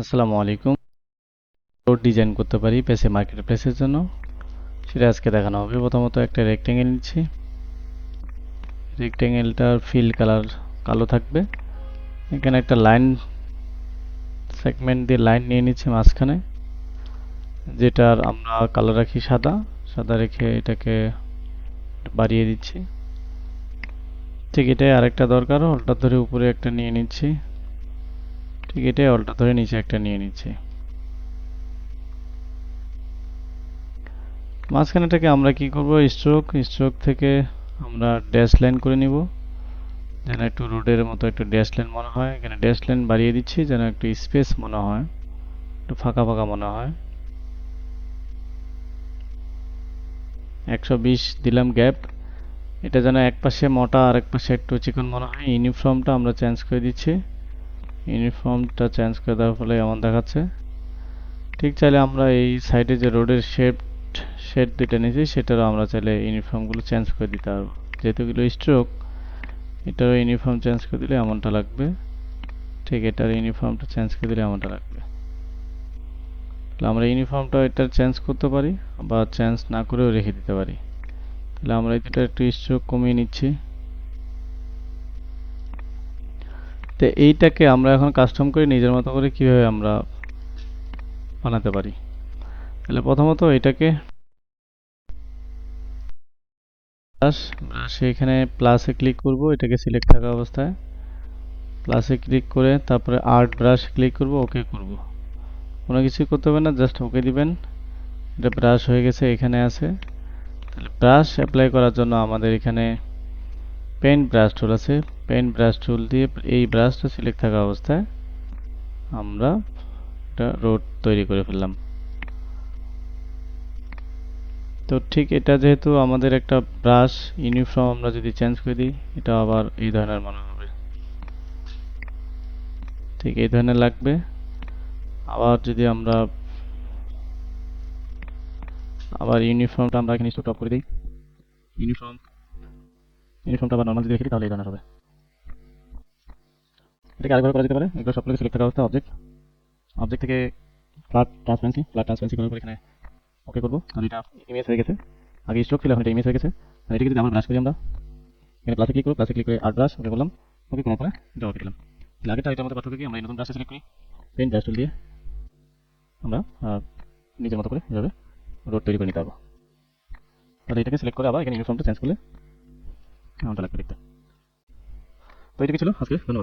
আসসালামু আলাইকুম। Road design করতে পারি পেসে মার্কেট প্লেসের জন্য। সেটা আজকে দেখানো হবে। প্রথমত একটা রেক্টেঙ্গেল নিচ্ছি। রেক্টেঙ্গেলটার ফিল কালার কালো থাকবে। এখানে একটা লাইন সেগমেন্ট দিয়ে লাইন নিয়ে নিচ্ছি মাঝখানে, যেটার আমরা কালার রাখি সাদা। সাদা রেখে এটাকে বাড়িয়ে দিচ্ছি। ঠিক এটাই আরেকটা দরকার। ওটা ধরে উপরে একটা নিয়ে নিচ্ছি। ঠিক এটাই অল্টা ধরে নিচে একটা নিয়ে নিচ্ছি। মাঝখানেটাকে আমরা কি করব? স্ট্রোক স্ট্রোক থেকে আমরা ড্যাশ লাইন করে নিব। যেন একটু রোডের মতো একটু ড্যাশ লাইন মনে হয়। এখানে ড্যাশ লাইন বাড়িয়ে দিচ্ছি যেন একটু স্পেস মনে হয়। একটু ফাঁকা ফাঁকা মনে হয়। একশো বিশ দিলাম গ্যাপ এটা যেন এক পাশে মোটা আর এক পাশে একটু চিকন মনে হয়। ইউনিফর্মটা আমরা চেঞ্জ করে দিচ্ছি। ইউনিফর্মটা চেঞ্জ করে দেওয়ার ফলে এমন দেখাচ্ছে। ঠিক চাইলে আমরা এই সাইডে যে রোডের শেপ শেড দুটা নিয়েছি, সেটারও আমরা চাইলে ইউনিফর্মগুলো চেঞ্জ করে দিতে পারব। যেহেতু এগুলো স্ট্রোক এটারও ইউনিফর্ম চেঞ্জ করে দিলে এমনটা লাগবে। ঠিক, এটার ইউনিফর্মটা চেঞ্জ করে দিলে এমনটা লাগবে। তাহলে আমরা ইউনিফর্মটা এটা চেঞ্জ করতে পারি, বা চেঞ্জ না করেও রেখে দিতে পারি। তাহলে আমরা এটা একটু স্ট্রোক কমিয়ে নিচ্ছি। তো এইটাকে আমরা এখন কাস্টম করে নিজের মতো করে কীভাবে আমরা বানাতে পারি? তাহলে প্রথমত এটাকে ব্রাশে প্লাসে ক্লিক করব এটাকে সিলেক্ট থাকা অবস্থায়। প্লাসে ক্লিক করে তারপরে আর্ট ব্রাশ ক্লিক করব ওকে করব। কোনো কিছুই করতে হবে না জাস্ট ওকে দিবেন। এটা ব্রাশ হয়ে গেছে এখানে আছে। তাহলে ব্রাশ অ্যাপ্লাই করার জন্য আমাদের এখানে পেন ব্রাশ টুল আছে। পেন ব্রাশ টুল দিয়ে এই ব্রাশটা সিলেক্ট থাকা অবস্থায় আমরা একটা রোড তৈরি করে ফেললাম। তো ঠিক এটা যেহেতু আমাদের একটা ব্রাশ ইউনিফর্ম আমরা যদি চেঞ্জ করে দিই এটা আবার এই ধরনের মনে হবে। ঠিক এই ধরনের লাগবে। আবার যদি আমরা আবার ইউনিফর্মটা আমরা এখানে স্টপ করে দিই। ইউনিফর্ম ইউনিফর্মটা আবার নর্মাল যদি রেখে দিই তাহলে এই ধরনের হবে। এটাকে আরেকবার করা যেতে পারে। এগুলো সবগুলোকে সিলেক্ট থাকা অবস্থা অবজেক্ট অবজেক্ট থেকে ফ্ল্যাট ট্রান্সপারেন্সি ফ্ল্যাট ট্রান্সপারেন্সি করার পর এখানে ওকে করব। আর এটা ইমেজ হয়ে গেছে। আগে স্ট্রোক ছিল, এখন এটা ইমেজ হয়ে গেছে। আর এটাকে যদি আমরা ব্রাশ করি আমরা, এখানে প্লাসে ক্লিক করব প্লাসে ক্লিক করে আর্ট ব্রাশ ওকে করলাম। ওকে করার পরে এটা ওকে দিলাম তাহলে আগেটা এটার মধ্যে পার্থক্য কি? আমরা নতুন ব্রাশে সিলেক্ট করি। পেন ব্রাশ টুল দিয়ে আমরা নিজের মতো করে এভাবে রোড তৈরি করে নিতে পারব। তাহলে এটাকে সিলেক্ট করে আবার এখানে ইউনিফর্মটা চেঞ্জ করলে, এমনটা লাগবে দেখতে। তো এটাকে ছিল আজকে। ধন্যবাদ।